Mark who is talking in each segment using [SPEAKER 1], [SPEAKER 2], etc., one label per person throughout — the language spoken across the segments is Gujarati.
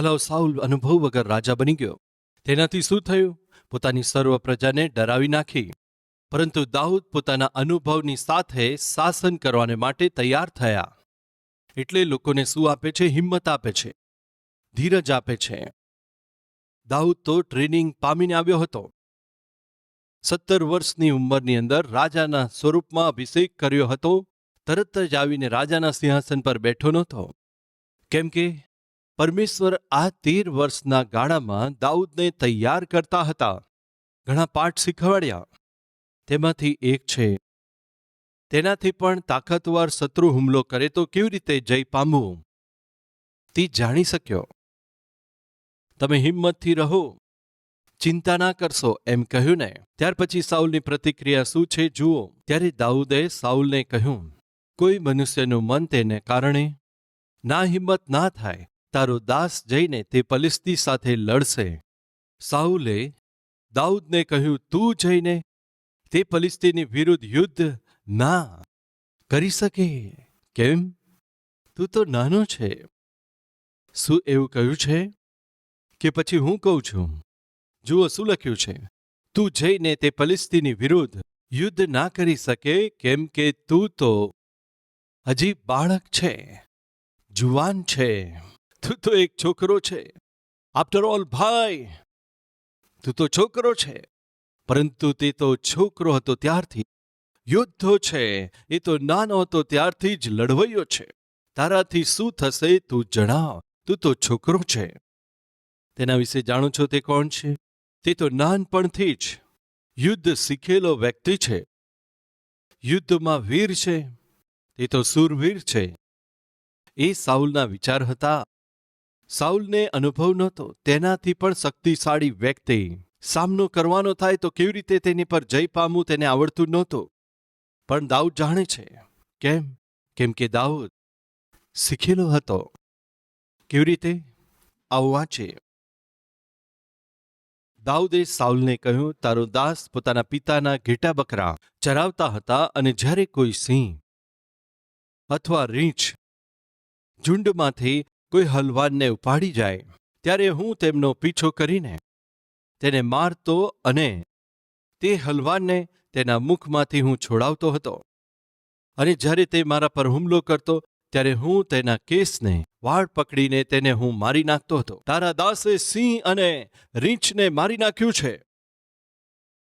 [SPEAKER 1] ભલાઓ સાઉલ અનુભવ વગર રાજા બની ગયો. તેનાથી શું થયું? પોતાની સર્વ પ્રજાને ડરાવી નાખી. પરંતુ દાઉદ પોતાના અનુભવની સાથે શાસન કરવાને માટે તૈયાર થયા. એટલે લોકોને શું આપે છે? હિંમત આપે છે. ધીરજ આપે છે. દાઉદ તો ટ્રેનિંગ પામીને આવ્યો હતો. સત્તર વર્ષની ઉંમરની અંદર રાજાના સ્વરૂપમાં અભિષેક કર્યો હતો. તરત જ આવીને રાજાના સિંહાસન પર બેઠો નહોતો. કેમ કે પરમેશ્વર આ તેર વર્ષના ગાળામાં દાઉદને તૈયાર કરતા હતા. ઘણા પાઠ શીખવાડ્યા. તેમાંથી એક છે, તેનાથી પણ તાકાતવાર શત્રુ હુમલો કરે તો કેવી રીતે જય પામવું? તે જાણી શક્યો. તમે હિંમતથી રહો. ચિંતા ના કરશો, એમ કહ્યું ને. ત્યાર પછી સાઉલની પ્રતિક્રિયા શું છે જુઓ. ત્યારે દાઉદે સાઉલને કહ્યું, કોઈ મનુષ્યનું મન તેને કારણે ના હિંમત ના થાય. તારો દાસ જઈને તે પલિસ્તી સાથે લડશે. સાઉલે દાઉદને કહ્યું, તું જઈને તે પલિસ્તીની વિરુદ્ધ યુદ્ધ ના કરી શકે. કેમ? તું તો નાનો છે. શું એવું કહ્યું છે? કે પછી હું કહું છું? જુઓ, શું લખ્યું છે? તું જઈને તે પલિસ્તીની વિરુદ્ધ યુદ્ધ ના કરી શકે, કેમ કે તું તો હજી બાળક છે, જુવાન છે. તું તો એક છોકરો છે. આફ્ટર ઓલ ભાઈ, તું તો છોકરો છે. પરંતુ તે તો છોકરો હતો ત્યારથી. યુદ્ધો છે. એ તો નાનો હતો ત્યારથી જ લડવૈયો છે. તારાથી શું થશે તું જણાવ. તું તો છોકરો છે. તેના વિશે જાણો છો તે કોણ છે? તે તો નાનપણથી જ યુદ્ધ શીખેલો વ્યક્તિ છે. યુદ્ધમાં વીર છે. તે તો સુરવીર છે. એ સાઉલના વિચાર હતા. સાઉલને અનુભવ નહોતો, તેનાથી પણ શક્તિશાળી વ્યક્તિ. સામનો કરવાનો થાય તો કેવી રીતે તેની પર જય પામવું તેને આવડતું નહોતું. પણ દાઉદ જાણે છે. કેમ? કેમ કે દાઉદ શીખેલો હતો. કેવી રીતે? આવું વાંચે. દાઉદે સાઉલને કહ્યું, તારો દાસ પોતાના પિતાના ઘેટા બકરા ચરાવતા હતા અને જ્યારે કોઈ સિંહ અથવા રીંછ ઝુંડમાંથી કોઈ હલવાનને ઉપાડી જાય, ત્યારે હું તેમનો પીછો કરીને તેને મારતો અને તે હલવાનને તેના મુખમાંથી હું છોડાવતો હતો. અને જ્યારે તે મારા પર હુમલો કરતો, ત્યારે હું તેના કેસને વાળ પકડીને તેને હું મારી નાખતો હતો. તારા દાસે સિંહ અને રીંછને મારી નાખ્યું છે.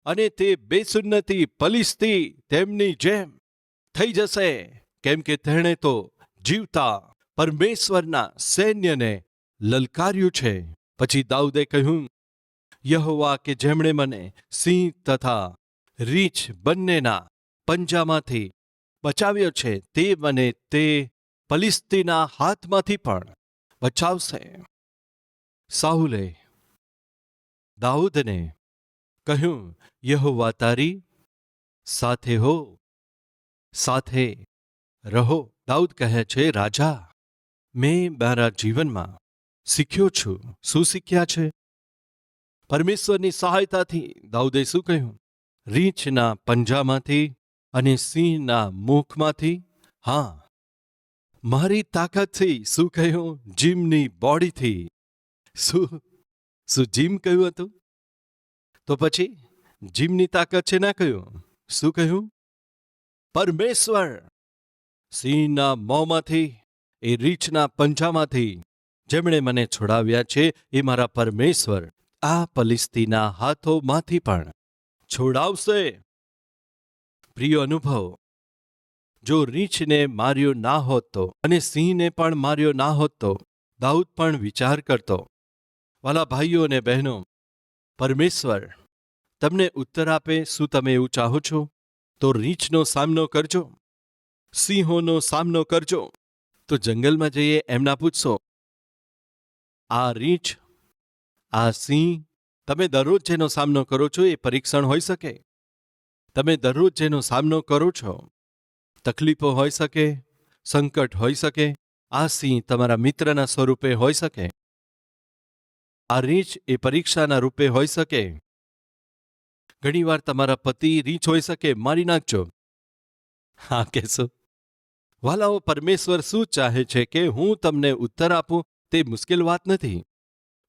[SPEAKER 1] અને તે બેસુન્નતી પલિસ્તી તેમની જેમ થઈ જશે. કેમ કે તેણે તો જીવતા પરમેશ્વરના સૈન્યને લલકાર્યું છે. પછી દાઉદે કહ્યું, યહોવા કે જેમણે મને સિંહ તથા રીંછ બંનેના પંજામાંથી બચાવ્યો છે, તે મને તે પલિસ્તીના હાથમાંથી પણ બચાવશે. સાહુલે દાઉદને કહ્યું, યહોવા તારી સાથે હો, સાથે રહો. દાઉદ કહે છે, રાજા મેં મારા જીવનમાં શીખ્યો છું. શું શીખ્યા છે? પરમેશ્વરની સહાયતાથી દાઉદે શું કહ્યું? રીંછના પંજામાંથી અને સિંહના મુખમાંથી? હા. મારી તાકાતથી શું કહ્યું? જીમની બોડીથી. શું શું જીમ કહ્યું હતું? તો પછી જીમની તાકાત છે ના કહ્યું? શું કહ્યું? પરમેશ્વર સિંહના મોંમાંથી એ રીંછના પંજામાંથી. જેમણે મને છોડાવ્યા છે એ મારા પરમેશ્વર, આ પલિસ્તીના હાથોમાંથી પણ. છોડાવશે. પ્રિય અનુભવ, જો રીંછને માર્યો ના હોત તો અને સિંહને પણ માર્યો ના હોત તો દાઉદ પણ વિચાર કરતો. વાલા ભાઈઓ અને બહેનો, પરમેશ્વર, તમને ઉત્તર આપે શું તમે એવું ચાહો છો? તો રીંછનો સામનો કરજો. સિંહોનો સામનો કરજો. તો જંગલમાં જઈએ એમના પૂછશો. આ રીંછ, આ સિંહ, તમે દરરોજ જેનો સામનો કરો છો એ પરીક્ષણ હોઈ શકે. તમે દરરોજ જેનો સામનો કરો છો, તકલીફો હોઈ શકે, સંકટ હોઈ શકે, આ સિંહ તમારા મિત્રના સ્વરૂપે હોઈ શકે. આ રીંછ એ પરીક્ષાના રૂપે હોઈ શકે. ઘણીવાર તમારા પતિ રીંછ હોઈ શકે, મારી નાખજો. હા, કહેશો. વાલાઓ પરમેશ્વર શું ચાહે છે કે હું તમને ઉત્તર આપું તે મુશ્કેલ વાત નથી.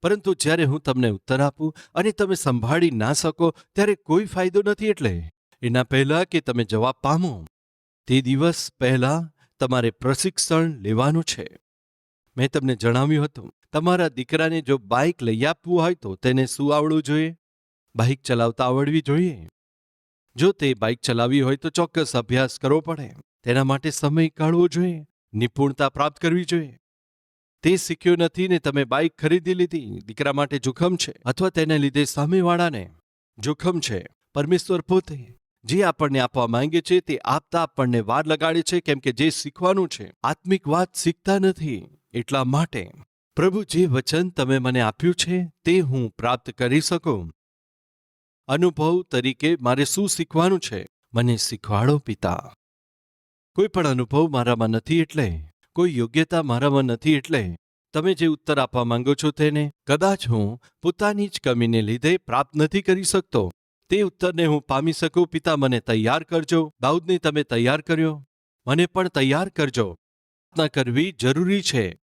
[SPEAKER 1] પરંતુ જ્યારે હું તમને ઉત્તર આપું અને તમે સંભાળી ના શકો ત્યારે કોઈ ફાયદો નથી એટલે. એના પહેલા કે તમે જવાબ પામો. તે દિવસ પહેલા તમારે પ્રશિક્ષણ લેવાનું છે. મેં તમને જણાવ્યું હતું, તમારા દીકરાને જો બાઇક લઈ આપવું હોય તો તેને શું આવડવું જોઈએ? બાઇક ચલાવતા આવડવી જોઈએ? જો તે બાઇક ચલાવવી હોય તો ચોક્કસ અભ્યાસ કરવો પડે. તેના માટે સમય કાઢવો જોઈએ, નિપુણતા પ્રાપ્ત કરવી જોઈએ. તે શીખ્યો નથી ને તમે બાઇક ખરીદી લીધી, દીકરા માટે જોખમ છે, અથવા તેને લીધે સામેવાળાને જોખમ છે. પરમેશ્વર પોતે જે આપણને આપવા માંગે છે તે આપતા આપણને વાર લગાડે છે, કેમ કે જે શીખવાનું છે, આત્મિક વાત શીખતા નથી. એટલા માટે, પ્રભુ જે વચન તમે મને આપ્યું છે, તે હું પ્રાપ્ત કરી શકું. અનુભવ તરીકે મારે શું શીખવાનું છે? મને શીખવાડો પિતા. કોઈ પણ અનુભવ મારામાં નથી એટલે, કોઈ યોગ્યતા મારામાં નથી એટલે, તમે જે ઉત્તર આપવા માંગો છો તેને, કદાચ હું પોતાની જ કમીને લીધે પ્રાપ્ત નથી કરી શકતો. તે ઉત્તરને હું પામી શકું, પિતા મને તૈયાર કરજો, દાઉદને તમે તૈયાર કર્યો, મને પણ તૈયાર કરજો. પ્રાર્થના કરવી જરૂરી છે.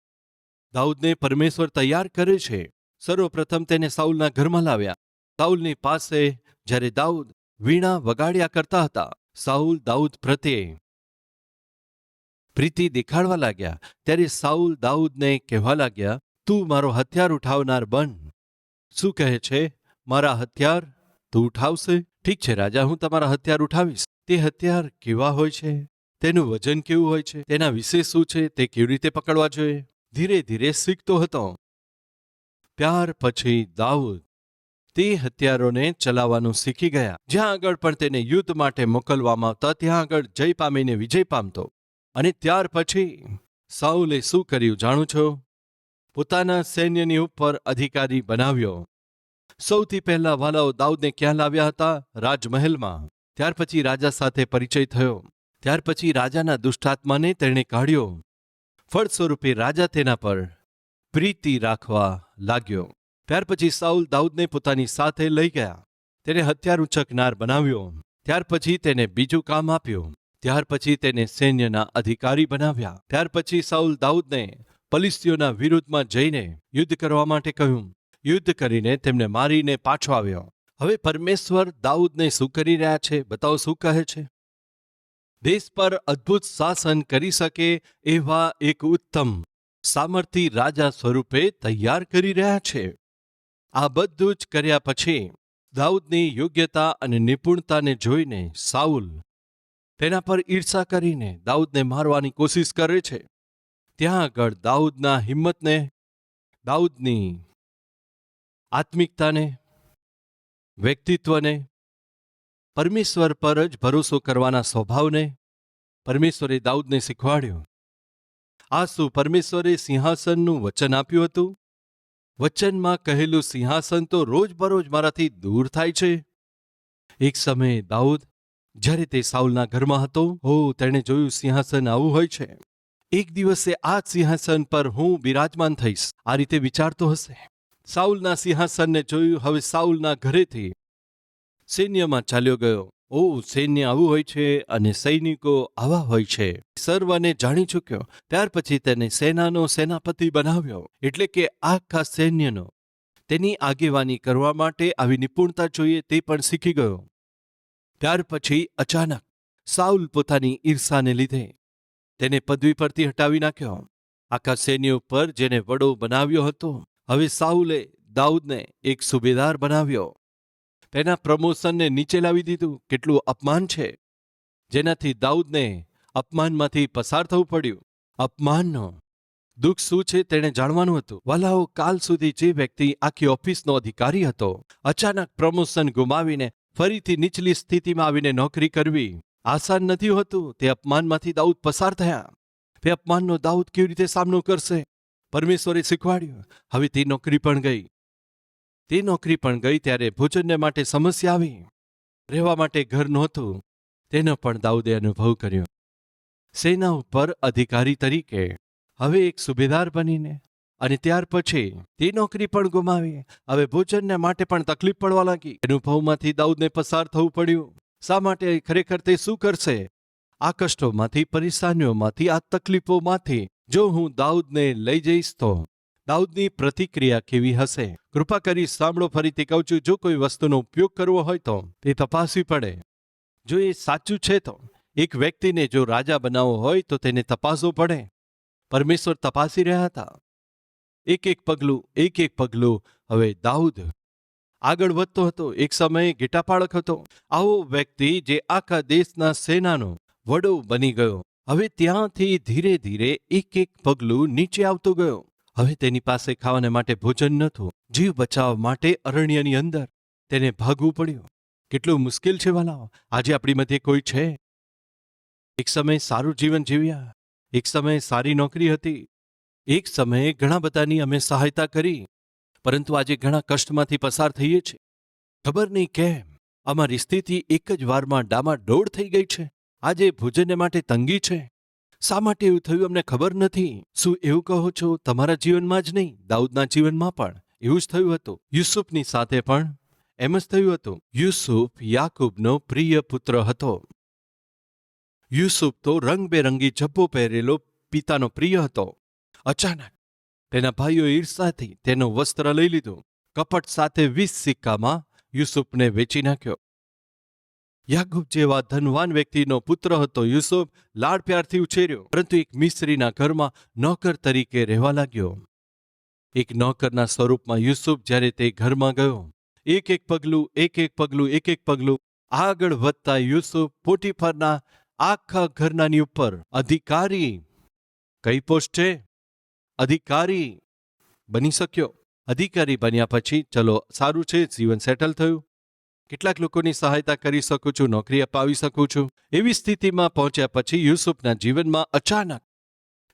[SPEAKER 1] દાઉદને પરમેશ્વર તૈયાર કરે છે. સર્વપ્રથમ તેને સાઉલના ઘરમાં લાવ્યા. સાઉલની પાસે જ્યારે દાઉદ વીણા વગાડ્યા કરતા હતા, સાઉલ દાઉદ પ્રત્યે પ્રીતિ દેખાડવા લાગ્યા. ત્યારે સાઉલ દાઉદને કહેવા લાગ્યા, તું મારો હથિયાર ઉઠાવનાર બન. શું કહે છે? મારા હથિયાર? તું ઉઠાવશે? ઠીક છે, રાજા, હું તમારા હથિયાર ઉઠાવીશ. તે હથિયાર કેવા હોય છે? તેનું વજન કેવું હોય છે? તેના વિશે શું છે? તે કેવી રીતે પકડવા જોઈએ? ધીરે ધીરે શીખતો હતો. ત્યાર પછી દાઉદ તે હથિયારોને ચલાવવાનું શીખી ગયા. જ્યાં આગળ પણ તેને યુદ્ધ માટે મોકલવામાં આવતા, ત્યાં આગળ જય પામીને વિજય પામતો. અને ત્યાર પછી સાઉલે શું કર્યું જાણું છો? પોતાના સૈન્યની ઉપર અધિકારી બનાવ્યો. સૌથી પહેલા વાલાઓ દાઉદને ક્યાં લાવ્યા હતા રાજમહેલમાં. ત્યાર પછી રાજા સાથે પરિચય થયો. ત્યાર પછી રાજાના દુષ્ટાત્માને તેણે કાઢ્યો. ફળ સ્વરૂપે રાજા તેના પર પ્રીતિ રાખવા લાગ્યો. ત્યાર પછી સાઉલ દાઉદને પોતાની સાથે લઈ ગયા. તેને હથિયાર ઉંચકનાર બનાવ્યો. ત્યાર પછી તેને બીજું કામ આપ્યું. ત્યાર પછી તેને સૈન્યના અધિકારી બનાવ્યા. ત્યાર પછી સાઉલ દાઉદને પલિસ્તીઓના વિરુદ્ધમાં જઈને યુદ્ધ કરવા માટે કહ્યું. યુદ્ધ કરીને તેમને મારીને પાછો આવ્યો. હવે પરમેશ્વર દાઉદને શું કરી રહ્યા છે? બતાવો શું કહે છે? દેશ પર અદ્ભુત શાસન કરી શકે એવા એક ઉત્તમ સામર્થ્ય રાજા સ્વરૂપે તૈયાર કરી રહ્યા છે. આ બધું જ કર્યા પછી દાઉદની યોગ્યતા અને નિપુણતાને જોઈને સાઉલ તેના પર ઈર્ષા કરીને દાઉદને મારવાની કોશિશ કરે છે. ત્યાં આગળ દાઉદના હિંમતને, દાઉદની આત્મિકતાને, વ્યક્તિત્વને, પરમેશ્વર પર જ ભરોસો કરવાના સ્વભાવને પરમેશ્વરે દાઉદને શીખવાડ્યો. આ શું પરમેશ્વરે સિંહાસનનું વચન આપ્યું હતું. વચનમાં કહેલું સિંહાસન તો રોજબરોજ મારાથી દૂર થાય છે. એક સમયે દાઉદ જ્યારે તે સાઉલના ઘરમાં હતો, હો, તેણે જોયું સિંહાસન આવું હોય છે. એક દિવસે આ સિંહાસન પર હું બિરાજમાન થઈશ. આ રીતે વિચારતો હશે. સાઉલના સિંહાસનને જોયું, હવે સાઉલના ઘરેથી સૈન્યમાં ચાલ્યો ગયો. ઓ, સૈન્ય આવું હોય છે અને સૈનિકો આવા હોય છે. સર્વને જાણી ચૂક્યો. ત્યાર પછી તેને સેનાનો સેનાપતિ બનાવ્યો. એટલે કે આખા સૈન્યનો. તેની આગેવાની કરવા માટે આવી નિપુણતા જોઈએ તે પણ શીખી ગયો. ત્યાર પછી અચાનક સાઉલ પોતાની ઈર્ષાને લીધે તેને પદવી પરથી હટાવી નાખ્યો. આખા સૈન્ય ઉપર જેને વડો બનાવ્યો હતો, હવે સાઉલે દાઉદને એક સુબેદાર બનાવ્યો. તેના પ્રમોશનને નીચે લાવી દીધું. કેટલું અપમાન છે. જેનાથી દાઉદને અપમાનમાંથી પસાર થવું પડ્યું. અપમાનનો દુઃખ શું છે તેણે જાણવાનું હતું. વાલાઓ કાલ સુધી જે વ્યક્તિ આખી ઓફિસનો અધિકારી હતો, અચાનક પ્રમોશન ગુમાવીને ફરીથી નીચલી સ્થિતિમાં આવીને નોકરી કરવી આસાન નથી હોતું. તે અપમાનમાંથી દાઉદ પસાર થયા. તે અપમાનનો દાઉદ કેવી રીતે સામનો કરશે? પરમેશ્વરે શીખવાડ્યું. હવે તે નોકરી પણ ગઈ. તે નોકરી પણ ગઈ ત્યારે ભોજનને માટે સમસ્યા આવી. રહેવા માટે ઘર નહોતું. તેનો પણ દાઉદે અનુભવ કર્યો. સેના ઉપર અધિકારી તરીકે. હવે એક સુબેદાર બનીને અને ત્યાર પછી તે નોકરી પણ ગુમાવી. હવે ભોજનને માટે પણ તકલીફ પડવા લાગી. અનુભવમાંથી દાઉદને પસાર થવું પડ્યું. શા માટે ખરેખર તે શું કરશે? આ કષ્ટોમાંથી, પરેશાનીઓમાંથી, આ તકલીફોમાંથી જો હું દાઉદને લઈ જઈશ તો દાઉદની પ્રતિક્રિયા કેવી હશે? કૃપા કરી સાંભળો ફરીથી, કહું છું, જો કોઈ વસ્તુનો ઉપયોગ કરવો હોય તો તે તપાસવી પડે. જો એ સાચું છે તો એક વ્યક્તિને જો રાજા બનાવવો હોય તો તેને તપાસવો પડે. પરમેશ્વર તપાસી રહ્યા હતા. એક એક પગલું એક એક પગલું હવે દાઉદ આગળ વધતો હતો. એક સમયે ગીટાપાળક હતો. આવો વ્યક્તિ જે આખા દેશના સેનાનો વડો બની ગયો. હવે ત્યાંથી ધીરે ધીરે એક એક પગલું નીચે આવતો ગયો. હવે તેની પાસે ખાવાને માટે ભોજન નહોતું. જીવ બચાવ માટે અરણ્યની અંદર તેને ભાગવું પડ્યું. કેટલું મુશ્કેલ છે વાલાઓ. આજે આપણી મધ્યે કોઈ છે? એક સમયે સારું જીવન જીવ્યા. એક સમયે સારી નોકરી હતી. એક સમયે ઘણા બધાની અમે સહાયતા કરી, પરંતુ આજે ઘણા કષ્ટમાંથી પસાર થઈએ છીએ. ખબર નહીં કેમ, અમારી સ્થિતિ એક જ વારમાં ડામાડોળ થઈ ગઈ છે. આજે ભોજન માટે તંગી છે. શા માટે એવું થયું અમને ખબર નથી? શું એવું કહો છો? તમારા જીવનમાં જ નહીં, દાઉદના જીવનમાં પણ. એવું જ થયું હતું. યુસુફની સાથે પણ એમ જ થયું હતું. યુસુફ યાકુબનો પ્રિય પુત્ર હતો. યુસુફ તો રંગબેરંગી જબ્બો પહેરેલો પિતાનો પ્રિય હતો. અચાનક તેના ભાઈઓ ઈર્ષાથી તેનું વસ્ત્ર લઈ લીધું. કપટ સાથે વીસ સિક્કામાં યુસુફને વેચી નાખ્યો. યાકુબ જેવા ધનવાન વ્યક્તિનો પુત્ર હતો યુસુફ લાડ પ્યારથી ઉછેર્યો, પરંતુ એક મિસ્ત્રીના ઘરમાં નોકર તરીકે રહેવા લાગ્યો. એક નોકરના સ્વરૂપમાં યુસુફ જ્યારે તે ઘરમાં ગયો, એક એક પગલું, એક એક પગલું, એક એક પગલું, આગળ વધતા યુસુફ પોટીફરના આખા ઘરનાની ઉપર અધિકારી કઈ પોસ્ટ છે અધિકારી બની શક્યો. અધિકારી બન્યા પછી, ચલો, સારું છે, જીવન સેટલ થયું. કેટલાક લોકોની સહાયતા કરી શકું છું, નોકરી અપાવી શકું છું. એવી સ્થિતિમાં પહોંચ્યા પછી યુસુફના જીવનમાં અચાનક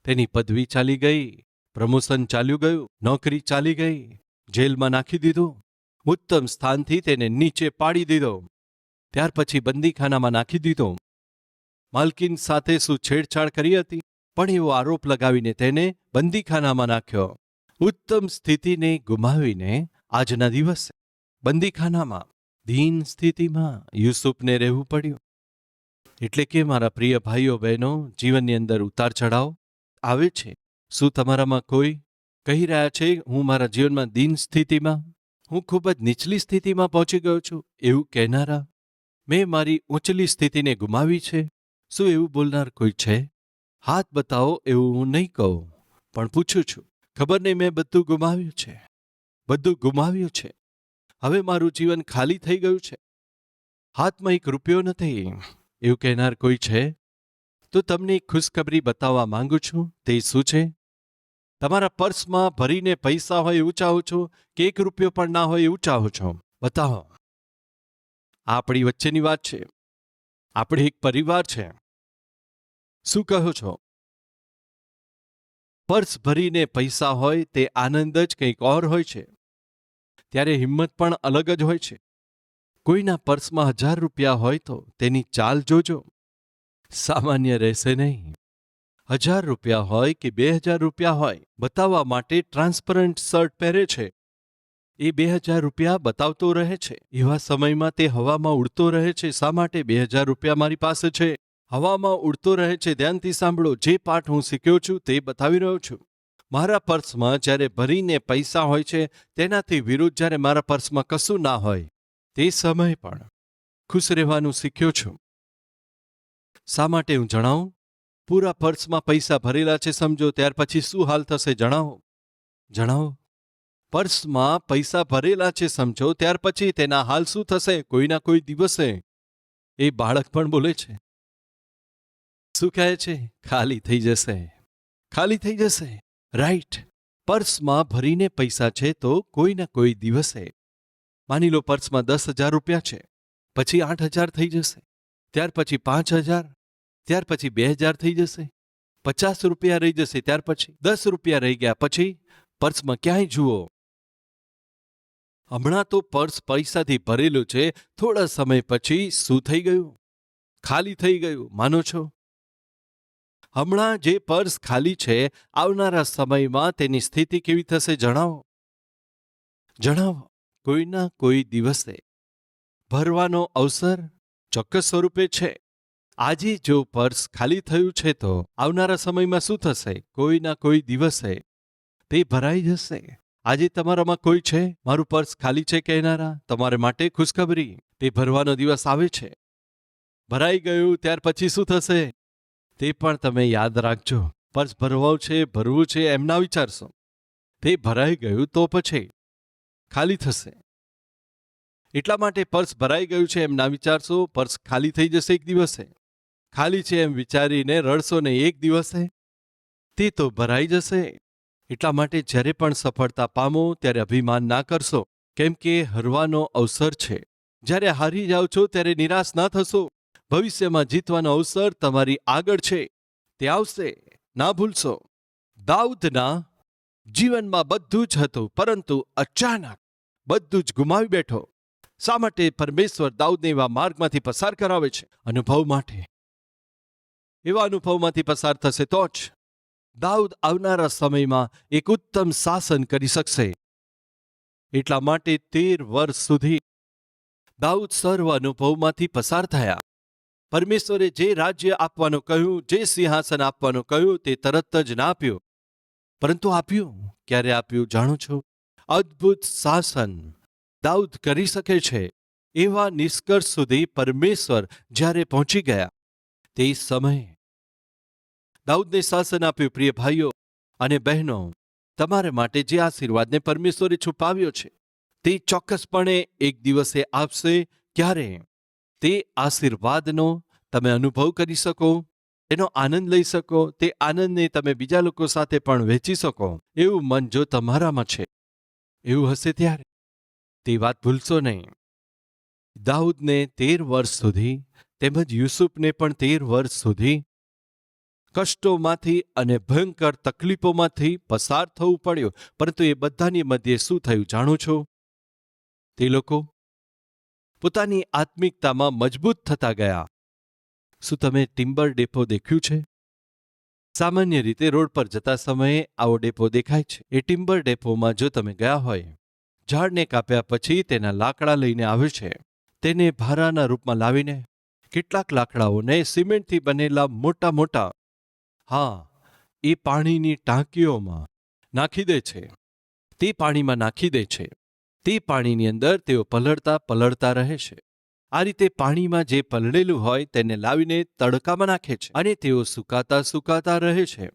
[SPEAKER 1] તેની પદવી ચાલી ગઈ, પ્રમોશન ચાલ્યું ગયું, નોકરી ચાલી ગઈ, જેલમાં નાખી દીધું, ઉત્તમ સ્થાનથી તેને નીચે પાડી દીધો. ત્યાર પછી બંદીખાનામાં નાખી દીધો. માલકીન સાથે શું છેડછાડ કરી હતી? પણ એવો આરોપ લગાવીને તેને બંદીખાનામાં નાખ્યો. ઉત્તમ સ્થિતિને ગુમાવીને આજના દિવસે બંદીખાનામાં દીન સ્થિતિમાં યુસુફને રહેવું પડ્યું. એટલે કે મારા પ્રિય ભાઈઓ બહેનો, જીવનની અંદર ઉતાર ચઢાવ આવે છે. શું તમારામાં કોઈ કહી રહ્યા છે, હું મારા જીવનમાં દીન સ્થિતિમાં, હું ખૂબ જ નીચલી સ્થિતિમાં પહોંચી ગયો છું, એવું કહેનારા? મેં મારી ઊંચલી સ્થિતિને ગુમાવી છે. શું એવું બોલનાર કોઈ છે? હાથ બતાવો એવું હું નહીં કહું. પણ પૂછું છું, ખબર નહીં મેં બધું ગુમાવ્યું છે. બધું ગુમાવ્યું છે. હવે મારું જીવન ખાલી થઈ ગયું છે. હાથમાં એક રૂપિયો નથી, એવું કહેનાર કોઈ છે? તો તમને ખુશખબરી બતાવવા માંગુ છું, તે શું છે? તમારા પર્સમાં ભરીને પૈસા હોય એવું ચાહો છો કે એક રૂપિયો પણ ના હોય એવું ચાહો છો. બતાવો. આપણી વચ્ચેની વાત છે. આપણે એક પરિવાર છે. શું કહો છો? પર્સ ભરીને પૈસા હોય તે આનંદ જ કંઈક ઓર હોય છે. ત્યારે હિંમત પણ અલગ જ હોય છે. કોઈના પર્સમાં હજાર રૂપિયા હોય તો તેની ચાલ જોજો. સામાન્ય રહેશે નહીં. હજાર રૂપિયા હોય કે બે હજાર રૂપિયા હોય, બતાવવા માટે ટ્રાન્સપરન્ટ શર્ટ પહેરે છે. એ બે હજાર રૂપિયા બતાવતો રહે છે. એવા સમયમાં તે હવામાં ઉડતો રહે છે. શા માટે બે હજાર રૂપિયા મારી પાસે છે? હવામાં ઉડતો રહે છે, ધ્યાનથી સાંભળો. જે પાઠ હું શીખ્યો છું તે બતાવી રહ્યો છું. મારા પર્સમાં જ્યારે ભરીને પૈસા હોય છે, તેનાથી વિરુદ્ધ જ્યારે મારા પર્સમાં કશું ના હોય, તે સમય પણ ખુશ રહેવાનું શીખ્યો છું. શા માટે હું જણાવું? પૂરા પર્સમાં પૈસા ભરેલા છે, સમજો. ત્યાર પછી શું હાલ થશે જણાવો. જણાવો. પર્સમાં પૈસા ભરેલા છે, સમજો. ત્યાર પછી તેના હાલ શું થશે? કોઈના કોઈ દિવસે. એ બાળક પણ બોલે છે. શું કહે છે? ખાલી થઈ જશે. ખાલી થઈ જશે. રાઈટ પર્સમાં ભરીને પૈસા છે તો કોઈના કોઈ દિવસે. માની લો પર્સમાં દસ હજાર રૂપિયા છે, પછી આઠ હજાર થઈ જશે, ત્યાર પછી પાંચ હજાર, ત્યાર પછી બે હજાર થઈ જશે, પચાસ રૂપિયા રહી જશે, ત્યાર પછી દસ રૂપિયા રહી ગયા, પછી પર્સમાં ક્યાંય જુઓ. હમણાં તો પર્સ પૈસાથી ભરેલું છે, થોડા સમય પછી શું થઈ ગયું? ખાલી થઈ ગયું, માનો છો? હમણાં જે પર્સ ખાલી છે, આવનારા સમયમાં તેની સ્થિતિ કેવી થશે જણાવો. જણાવો, કોઈના કોઈ દિવસે ભરવાનો અવસર ચોક્કસ સ્વરૂપે છે. આજે જો પર્સ ખાલી થયું છે તો આવનારા સમયમાં શું થશે? કોઈના કોઈ દિવસે તે ભરાઈ જશે? આજે તમારામાં કોઈ છે? મારું પર્સ ખાલી છે કહેનારા? તમારે માટે ખુશખબરી. તે ભરવાનો દિવસ આવે છે. ભરાઈ ગયું, ત્યાર પછી શું થશે? તે પણ તમે યાદ રાખજો. પર્સ ભરવાવું છે, ભરવું છે એમ ના વિચારશો. તે ભરાઈ ગયું તો પછી ખાલી થશે. એટલા માટે પર્સ ભરાઈ ગયું છે એમ ના વિચારશો. પર્સ ખાલી થઈ જશે એક દિવસે. ખાલી છે એમ વિચારીને રડશો ને એક દિવસે. તે તો ભરાઈ જશે. એટલા માટે જ્યારે પણ સફળતા પામો, ત્યારે અભિમાન ના કરશો. કેમ કે હરવાનો અવસર છે. જ્યારે હારી જાઓ છો, ત્યારે નિરાશ ના થશો. ભવિષ્યમાં જીતવાનો અવસર તમારી આગળ છે. તે આવશે. ના ભૂલશો. દાઉદના જીવનમાં બધું જ હતું, પરંતુ અચાનક બધું જ ગુમાવી બેઠો. શા માટે પરમેશ્વર દાઉદને એવા માર્ગમાંથી પસાર કરાવે છે? અનુભવ માટે. એવા અનુભવમાંથી પસાર થશે તો જ દાઉદ આવનારા સમયમાં એક ઉત્તમ શાસન કરી શકશે. એટલા માટે તેર વર્ષ સુધી દાઉદ સર્વ અનુભવમાંથી પસાર થયા. પરમેશ્વરે જે રાજ્ય આપવાનું કહ્યું, જે સિંહાસન આપવાનું કહ્યું, તે તરત જ ના આપ્યું. પરંતુ આપ્યું? ક્યારે આપ્યું જાણો છો? અદ્ભુત શાસન દાઉદ કરી શકે છે. એવા નિષ્કર્ષ સુધી પરમેશ્વર જ્યારે પહોંચી ગયા, તે સમયે. દાઉદને શાસન આપ્યું, પ્રિય ભાઈઓ અને બહેનો, તમારે માટે જે આશીર્વાદને પરમેશ્વરે છુપાવ્યો છે, તે ચોક્કસપણે એક દિવસે આપશે. ક્યારે? તે આશીર્વાદનો તમે અનુભવ કરી શકો, એનો આનંદ લઈ શકો, તે આનંદને તમે બીજા લોકો સાથે પણ વહેંચી શકો. એવું મન જો તમારામાં છે, એવું હશે ત્યારે? તે વાત ભૂલશો નહીં. દાઉદને તેર વર્ષ સુધી તેમજ યુસુફને પણ તેર વર્ષ સુધી કષ્ટોમાંથી અને ભયંકર તકલીફોમાંથી પસાર થવું પડ્યું. પરંતુ એ બધાની મધ્યે શું થયું જાણો છો? તે લોકો પોતાની આત્મિકતામાં મજબૂત થતા ગયા. શું તમે ટિમ્બર ડેપો દેખ્યું છે? સામાન્ય રીતે રોડ પર જતા સમયે આવો ડેપો દેખાય છે. એ ટિમ્બર ડેપોમાં જો તમે ગયા હોય, ઝાડને કાપ્યા પછી તેના લાકડા લઈને આવે છે. તેને ભારાના રૂપમાં લાવીને કેટલાક લાકડાઓને સિમેન્ટથી બનેલા મોટા મોટા, હા, એ પાણીની ટાંકીઓમાં નાખી દે છે. તે પાણીમાં નાખી દે છે. તે પાણીની અંદર તેઓ પલળતા પલળતા રહે છે. આ રીતે પાણીમાં જે પલળેલું હોય તેને લાવીને તડકામાં નાખે છે અને તેઓ સુકાતા સુકાતા રહે છે.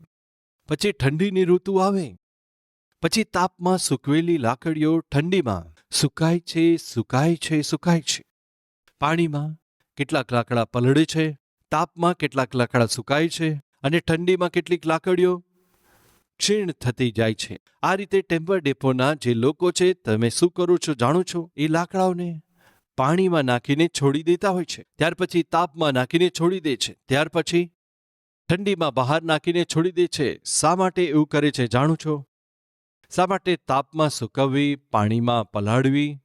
[SPEAKER 1] પછી ઠંડીની ઋતુ આવે. પછી તાપમાં સૂકવેલી લાકડીઓ ઠંડીમાં સુકાય છે સુકાય છે સુકાય છે. પાણીમાં કેટલાક લાકડા પલળે છે, તાપમાં કેટલાક લાકડા સુકાય છે અને ઠંડીમાં કેટલીક લાકડીઓ ક્ષીણ થતી જાય છે. આ રીતે ટેમ્પર ડેપોના જે લોકો છે, તમે શું કરો છો, જાણો છો? એ લાકડાઓને પાણીમાં નાખીને છોડી દેતા હોય છે. ત્યાર પછી તાપમાં નાખીને છોડી દે છે. ત્યાર પછી ઠંડીમાં બહાર નાખીને છોડી દે છે. શા માટે એવું કરે છે જાણો છો? શા માટે તાપમાં સૂકવવી, પાણીમાં પલાળવી?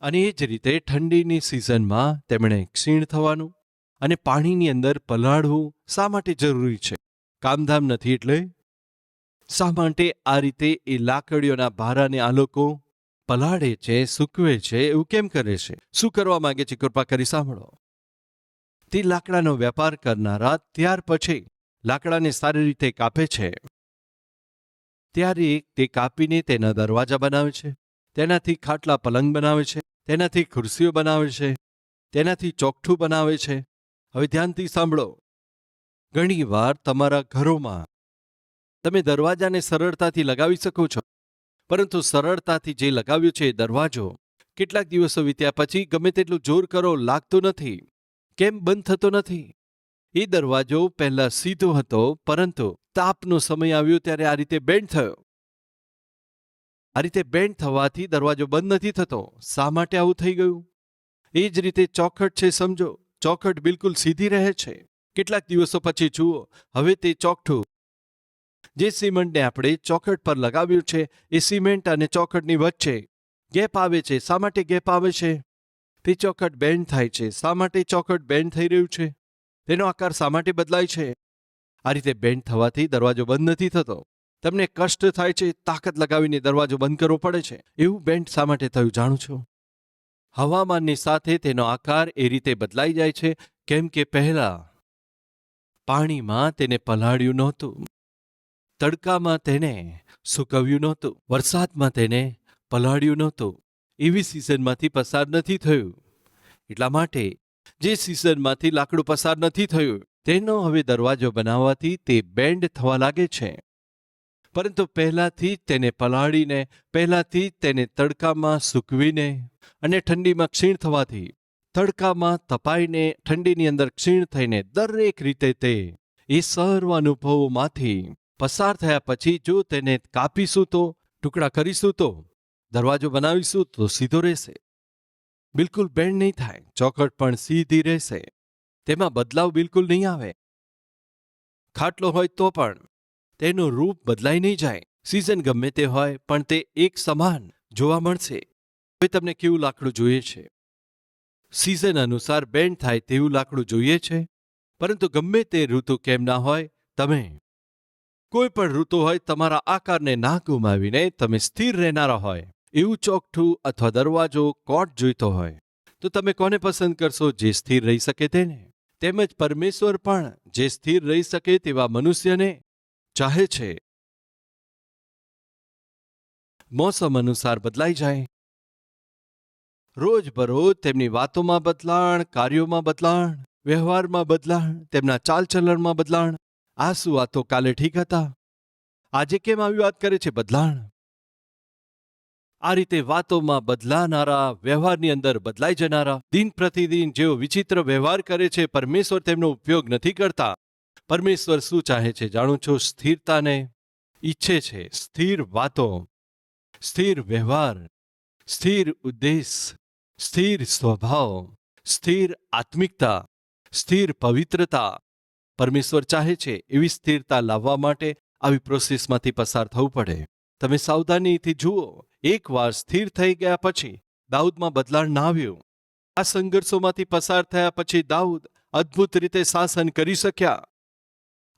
[SPEAKER 1] અને એ જ રીતે ઠંડીની સિઝનમાં તેમણે ક્ષીણ થવાનું અને પાણીની અંદર પલાળવું શા માટે જરૂરી છે? કામધામ નથી એટલે? શા માટે આ રીતે એ લાકડીઓના ભારાને આ લોકો પલાળે છે, સૂકવે છે, એવું કેમ કરે છે? શું કરવા માંગે છે? કૃપા કરી સાંભળો. તે લાકડાનો વેપાર કરનારા ત્યાર પછી લાકડાને સારી રીતે કાપે છે. ત્યારે તે કાપીને તેના દરવાજા બનાવે છે. તેનાથી ખાટલા પલંગ બનાવે છે. તેનાથી ખુરશીઓ બનાવે છે. તેનાથી ચોકઠું બનાવે છે. હવે ધ્યાનથી સાંભળો. ઘણીવાર તમારા ઘરોમાં તમે દરવાજાને સરળતાથી લગાવી શકો છો. પરંતુ સરળતાથી જે લગાવ્યું છે દરવાજો. કેટલાક દિવસો વીત્યા પછી ગમે તેટલું જોર કરો લાગતું નથી. કેમ બંધ થતો નથી? એ દરવાજો પહેલા સીધો હતો, પરંતુ તાપનો સમય આવ્યો ત્યારે આ રીતે બેન્ડ થયો. આ રીતે બેન્ડ થવાથી દરવાજો બંધ નથી થતો. શા માટે આવું થઈ ગયું? એ જ રીતે ચોખટ છે, સમજો. ચોખટ બિલકુલ સીધી રહે છે. કેટલાક દિવસો પછી જુઓ, હવે તે ચોકઠું જે સિમેન્ટને આપણે ચોખટ પર લગાવ્યું છે, એ સિમેન્ટ અને ચોખટની વચ્ચે ગેપ આવે છે. શા માટે ગેપ આવે છે? તે ચોખટ બેન્ડ થાય છે. શા માટે ચોખટ બેન્ડ થઈ રહ્યું છે? તેનો આકાર શા માટે બદલાય છે? આ રીતે બેન્ડ થવાથી દરવાજો બંધ નથી થતો. તમને કષ્ટ થાય છે, તાકાત લગાવીને દરવાજો બંધ કરવો પડે છે. એવું બેન્ડ શા માટે થયું જાણું છું? હવામાનની સાથે તેનો આકાર એ રીતે બદલાઈ જાય છે, કેમ કે પહેલા પાણીમાં તેને પલાળ્યું નહોતું. તડકામાં તેને સુકવ્યું નહોતું, વરસાદમાં તેને પલાળ્યું નહોતું. એવી સિઝનમાંથી પસાર નથી થયું. એટલા માટે જે સિઝનમાંથી લાકડું પસાર નથી થયું, તેનો હવે દરવાજો બનાવવાથી તે બેન્ડ થવા લાગે છે. પરંતુ પહેલાથી તેને પલાળીને, પહેલાથી તેને તડકામાં સૂકવીને અને ઠંડીમાં ક્ષીણ થવાથી, તડકામાં તપાઈને ઠંડીની અંદર ક્ષીણ થઈને દરેક રીતે તે એ સર્વ અનુભવોમાંથી પસાર થયા પછી જો તેને કાપીશું તો, ટુકડા કરીશું તો, દરવાજો બનાવીશું તો સીધો રહેશે. બિલકુલ બેન્ડ નહીં થાય ચોકટ પણ સીધી રહેશે. તેમાં બદલાવ બિલકુલ નહીં આવે. ખાટલો હોય તો પણ, તેનું રૂપ બદલાઈ નહીં જાય. સિઝન ગમે તે હોય, પણ તે એક સમાન જોવા મળશે. હવે તમને કેવું લાકડું જોઈએ છે? સિઝન અનુસાર બેન્ડ થાય તેવું લાકડું જોઈએ છે? પરંતુ ગમે તે ઋતુ કેમ ના હોય, તમે કોઈ પણ ઋતુ હોય, તમારા આકારને ના ગુમાવીને તમે સ્થિર રહેનારા હોય, એવું ચોકઠું અથવા દરવાજો કોટ જોઈતો હોય, તો તમે કોને પસંદ કરશો જે સ્થિર રહી શકે તેને? તેમજ પરમેશ્વર પણ જે સ્થિર રહી શકે તેવા મનુષ્યને ચાહે છે. મોસમ અનુસાર બદલાઈ જાય. રોજ બરોજ તેમની વાતોમાં બદલાણ, કાર્યોમાં બદલાણ, વ્યવહારમાં બદલાણ, તેમના ચાલચલણમાં બદલાણ આ શું વાતો કાલે ઠીક હતા. આજે કેમ આવી વાત કરે છે બદલાણ? આ રીતે વાતોમાં બદલાનારા, વ્યવહારની અંદર બદલાઈ જનારા, દિન પ્રતિદિન જેઓ વિચિત્ર વ્યવહાર કરે છે, પરમેશ્વર તેમનો ઉપયોગ નથી કરતા. પરમેશ્વર શું ચાહે છે જાણો છો? સ્થિરતાને ઈચ્છે છે સ્થિર વાતો, સ્થિર વ્યવહાર, સ્થિર ઉદ્દેશ, સ્થિર સ્વભાવ, સ્થિર આત્મિકતા, સ્થિર પવિત્રતા. પરમેશ્વર ચાહે છે એવી સ્થિરતા લાવવા માટે આવી પ્રોસેસમાંથી પસાર થવું પડે. તમે સાવધાનીથી જુઓ, એકવાર સ્થિર થઈ ગયા પછી દાઉદમાં બદલાણ ના આવ્યું. આ સંઘર્ષોમાંથી પસાર થયા પછી દાઉદ અદ્ભુત રીતે શાસન કરી શક્યા.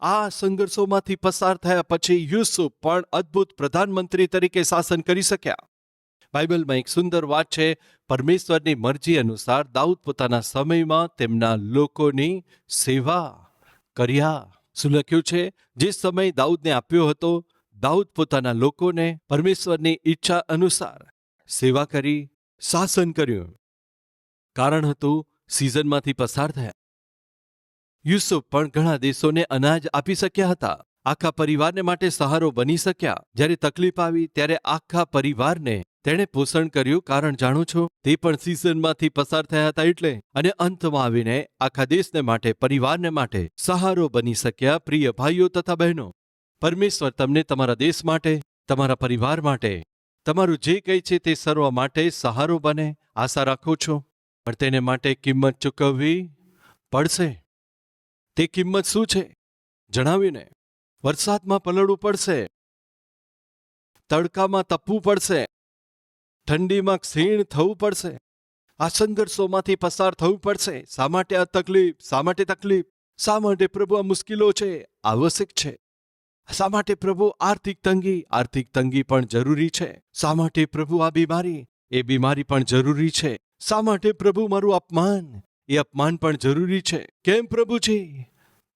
[SPEAKER 1] આ સંઘર્ષોમાંથી પસાર થયા પછી યુસુફ પણ અદ્ભુત પ્રધાનમંત્રી તરીકે શાસન કરી શક્યા. બાઇબલમાં એક સુંદર વાત છે, પરમેશ્વરની મરજી અનુસાર દાઉદ પોતાના સમયમાં તેમના લોકોની સેવા કર્યા. શું લખ્યું છે? જે સમય દાઉદને આપ્યો હતો, દાઉદ પોતાના લોકોને પરમેશ્વરની ઈચ્છા અનુસાર સેવા કરી, શાસન કર્યું. કારણ હતું, સિઝનમાંથી પસાર થયા. યુસુફ પણ ઘણા દેશોને અનાજ આપી શક્યા હતા. આખા પરિવારને માટે સહારો બની શક્યા. જ્યારે તકલીફ આવી, ત્યારે આખા પરિવારને તેણે પોષણ કર્યું કારણ જાણો છો. તે પણ સિઝનમાંથી પસાર થયા હતા એટલે. અને અંતમાં આવીને આખા દેશને માટે, પરિવારને માટે સહારો બની શક્યા પ્રિય ભાઈઓ તથા બહેનો. પરમેશ્વર તમને તમારા દેશ માટે, તમારા પરિવાર માટે, તમારું જે કંઈ છે તે સર્વ માટે સહારો બને. આશા રાખું છું. પણ તેને માટે કિંમત ચૂકવવી પડશે. તે કિંમત શું છે? જણાવીને. વરસાદમાં પલળવું પડશે. તડકામાં તપવું પડશે. ઠંડીમાં ક્ષીણ થવું પડશે. આ સંઘર્ષોમાંથી પસાર થવું પડશે. શા માટે આ તકલીફ? શા માટે તકલીફ? શા માટે પ્રભુ આ મુશ્કેલો છે? આવશ્યક છે. શા માટે પ્રભુ આર્થિક તંગી? આર્થિક તંગી પણ જરૂરી છે. શા માટે પ્રભુ આ બીમારી? એ બીમારી પણ જરૂરી છે. શા માટે પ્રભુ મારું અપમાન? એ અપમાન પણ જરૂરી છે. કેમ પ્રભુજી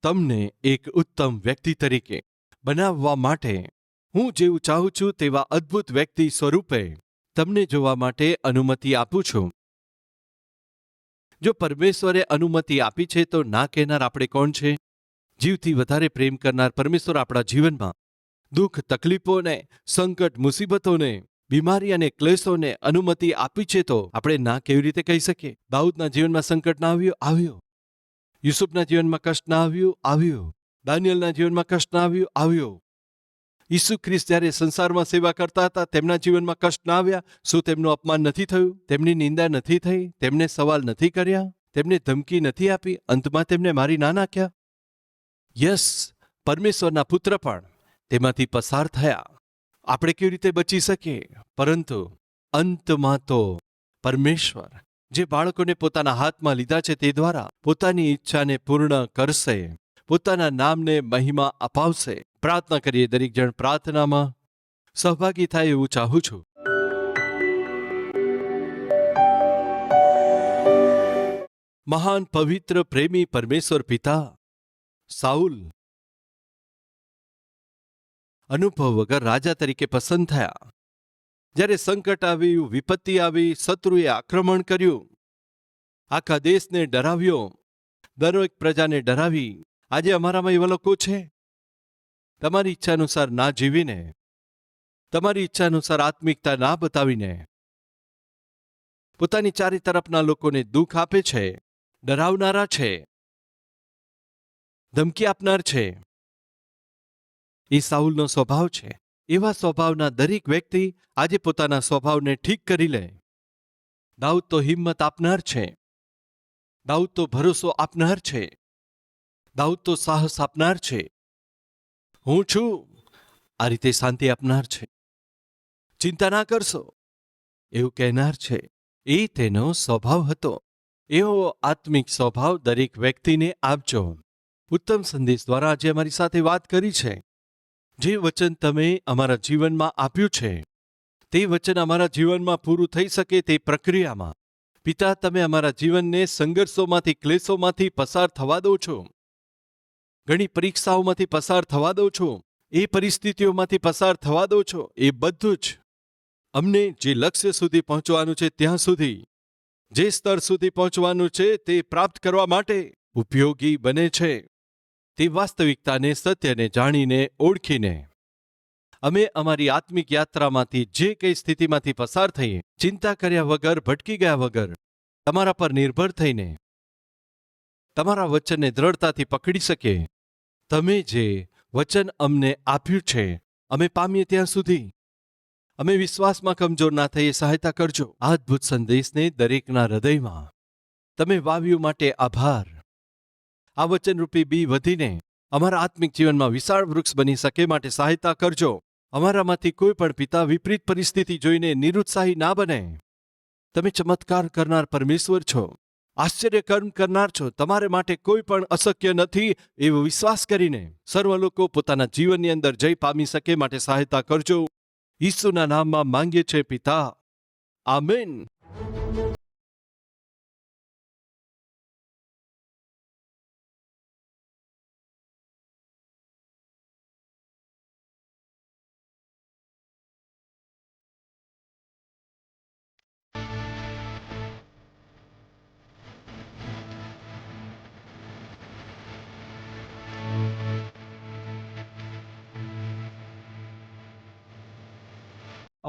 [SPEAKER 1] તમને એક ઉત્તમ વ્યક્તિ તરીકે બનાવવા માટે હું જેવું ચાહું છું તેવા અદ્ભુત વ્યક્તિ સ્વરૂપે તમને જોવા માટે અનુમતિ આપું છું. જો પરમેશ્વરે અનુમતિ આપી છે, તો ના કહેનાર આપણે કોણ છે? જીવથી વધારે પ્રેમ કરનાર પરમેશ્વર આપણા જીવનમાં દુઃખ, તકલીફોને, સંકટ, મુસીબતોને, બીમારી અને ક્લેશોને અનુમતિ આપી છે, તો આપણે ના કેવી રીતે કહી શકીએ? દાઉદના જીવનમાં સંકટ ના આવ્યું? આવ્યું. યુસુફના જીવનમાં કષ્ટ ના આવ્યું? આવ્યું. દાનિયલના જીવનમાં કષ્ટ ના આવ્યું? આવ્યું. ઈસુ ખ્રિસ્ત જ્યારે સંસારમાં સેવા કરતા હતા, તેમના જીવનમાં કષ્ટ ના આવ્યા. શું તેમનું અપમાન નથી થયું? તેમની નિંદા નથી થઈ. તેમને સવાલ નથી કર્યા. તેમને ધમકી નથી આપી. અંતમાં તેમને મારી ના નાખ્યા. યસ, પરમેશ્વરના પુત્ર પણ તેમાંથી પસાર થયા. આપણે કેવી રીતે બચી શકીએ? પરંતુ અંતમાં તો પરમેશ્વર, જે બાળકોને પોતાના હાથમાં લીધા છે તે દ્વારા પોતાની ઈચ્છાને પૂર્ણ કરશે. પોતાના નામને મહિમા અપાવશે. પ્રાર્થના કરીએ દરેક જણ પ્રાર્થનામાં સહભાગી થાય એવું ચાહું છું. મહાન પવિત્ર પ્રેમી પરમેશ્વર પિતા સાઉલ અનુભવ વગર રાજા તરીકે પસંદ થયા. જ્યારે સંકટ આવ્યું વિપત્તિ આવી, શત્રુએ આક્રમણ કર્યું. આખા દેશને ડરાવ્યો. દરેક પ્રજાને ડરાવી. આજે અમારામાં એવા લોકો છે. તમારી ઈચ્છા અનુસાર ના જીવીને, તમારી ઈચ્છા અનુસાર આત્મિકતા ના બતાવીને, પોતાની ચારે તરફના લોકોને દુઃખ આપે છે, ડરાવનારા છે, ધમકી આપનાર છે. એ સાઉલનો સ્વભાવ છે. એવા સ્વભાવના દરેક વ્યક્તિ આજે પોતાના સ્વભાવને ઠીક કરી લે. દાઉદ તો હિંમત આપનાર છે. દાઉદ તો ભરોસો આપનાર છે. દાઉદ તો સાહસ આપનાર છે. હું છું, આ રીતે શાંતિ આપનાર છે. ચિંતા ના કરશો. એવું કહેનાર છે. એ તેનો સ્વભાવ હતો. એવો આત્મિક સ્વભાવ દરેક વ્યક્તિને આપજો. ઉત્તમ સંદેશ દ્વારા આજે અમારી સાથે વાત કરી છે. જે વચન તમે અમારા જીવનમાં આપ્યું છે. તે વચન અમારા જીવનમાં પૂરું થઈ શકે તે પ્રક્રિયામાં. પિતા, તમે અમારા જીવનને સંઘર્ષોમાંથી, ક્લેશોમાંથી પસાર થવા દો છો. ઘણી પરીક્ષાઓમાંથી પસાર થવા દો છો. એ પરિસ્થિતિઓમાંથી પસાર થવા દો છો. એ બધું જ અમને જે લક્ષ્ય સુધી પહોંચવાનું છે ત્યાં સુધી, જે સ્તર સુધી પહોંચવાનું છે તે પ્રાપ્ત કરવા માટે ઉપયોગી બને છે. તે વાસ્તવિકતાને, સત્યને જાણીને, ઓળખીને. અમે અમારી આત્મિક યાત્રામાંથી જે કઈ સ્થિતિમાંથી પસાર થઈએ, ચિંતા કર્યા વગર, ભટકી ગયા વગર, તમારા પર નિર્ભર થઈને, તમારા વચનને દ્રઢતાથી પકડી શકીએ. તમે જે વચન અમને આપ્યું છે, અમે પામીએ ત્યાં સુધી. અમે વિશ્વાસમાં કમજોર ના થઈએ, સહાયતા કરજો. આ અદ્ભુત સંદેશને દરેકના હૃદયમાં. તમે વાવ્યું માટે આભાર. આ વચનરૂપી બી વધીને અમારા આત્મિક જીવનમાં વિશાળ વૃક્ષ બની શકે માટે સહાયતા કરજો. અમારામાંથી કોઈ પણ પિતા વિપરીત પરિસ્થિતિ જોઈને નિરુત્સાહી ના બને. તમે ચમત્કાર કરનાર પરમેશ્વર છો. આશ્ચર્ય કર્મ કરનાર છો. તમારે માટે કોઈ પણ અશક્ય નથી એવો વિશ્વાસ કરીને સર્વ લોકો પોતાના જીવનની અંદર જય પામી શકે માટે સહાયતા કરજો. ઈસુના નામમાં માંગીએ છે પિતા. આમેન.